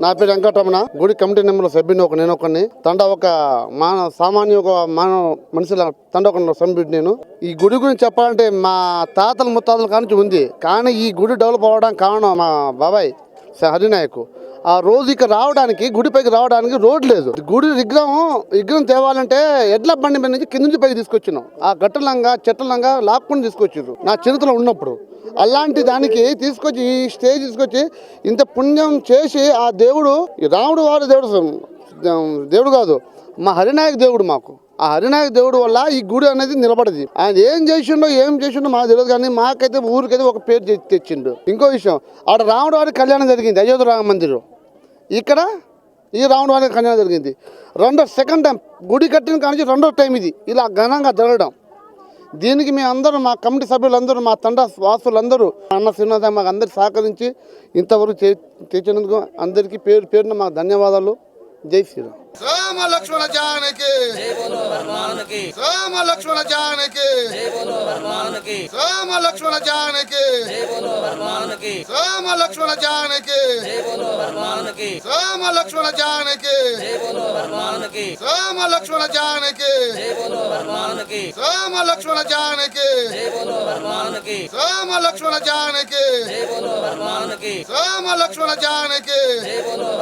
నా పేరు వెంకటరమణ. గుడి కమిటీ నెంబర్ సభ్యుని ఒక నేను ఒకరిని తండ ఒక మానవ సామాన్య ఒక మానవ మనుషుల తండ ఒక సభ్యుడు నేను. ఈ గుడి గురించి చెప్పాలంటే మా తాతల ముత్తాతల కానించి ఉంది. కానీ ఈ గుడి డెవలప్ అవ్వడానికి కారణం మా బాబాయ్ హరినాయకు. ఆ రోజు ఇక్కడ రావడానికి గుడిపైకి రావడానికి రోడ్ లేదు. గుడి విగ్రహం విగ్రహం తేవాలంటే ఎడ్ల బండి మీద నుంచి కింద నుంచి పైకి తీసుకొచ్చినాం. ఆ గట్టలంగా చెట్టలంగా లాక్కొని తీసుకొచ్చారు నా చిన్నతలో ఉన్నప్పుడు. అలాంటి దానికి తీసుకొచ్చి ఈ స్టేజ్ తీసుకొచ్చి ఇంత పుణ్యం చేసి ఆ దేవుడు ఈ రాముడు వారు దేవుడు దేవుడు కాదు మా హరినాయక దేవుడు మాకు. ఆ హరినాయక దేవుడు వల్ల ఈ గుడి అనేది నిలబడది. ఆయన ఏం చేసిండో ఏం చేసిండో మాకు తెలియదు కానీ మాకైతే ఊరికైతే ఒక పేరు తెచ్చిండు. ఇంకో విషయం ఆడ రాముడు వారి కళ్యాణం జరిగింది అయోధ్య రామ మందిరం. ఇక్కడ ఈ రావడం అనేది కళ్యాణం జరిగింది. రెండో సెకండ్ టైం గుడి కట్టిన కానీ రెండో టైం ఇది. ఇలా ఘనంగా జరగడం. దీనికి మేము అందరూ మా కమిటీ సభ్యులందరూ మా తండ వాసులందరూ అన్న శ్రీనివాస మాకు అందరికి సహకరించి ఇంతవరకు చే- తెచ్చినందుకు అందరికీ పేరు పేరున మాకు ధన్యవాదాలు. జై శ్రీరామ్. राम लक्ष्मण जान के। राम लक्ष्मण जान के। राम लक्ष्मण जान के। राम लक्ष्मण जान के। राम लक्ष्मण जान के। राम लक्ष्मण जान के। राम लक्ष्मण जान के। राम लक्ष्मण जान के। राम लक्ष्मण जान के।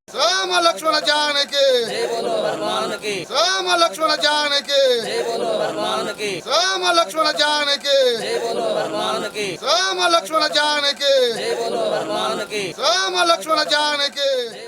రామ లక్ష్మణ జానకి. రామ లక్ష్మణ జానకి. రామ లక్ష్మణ జానకి. రామ లక్ష్మణ జానకి. రామ లక్ష్మణ జానకి.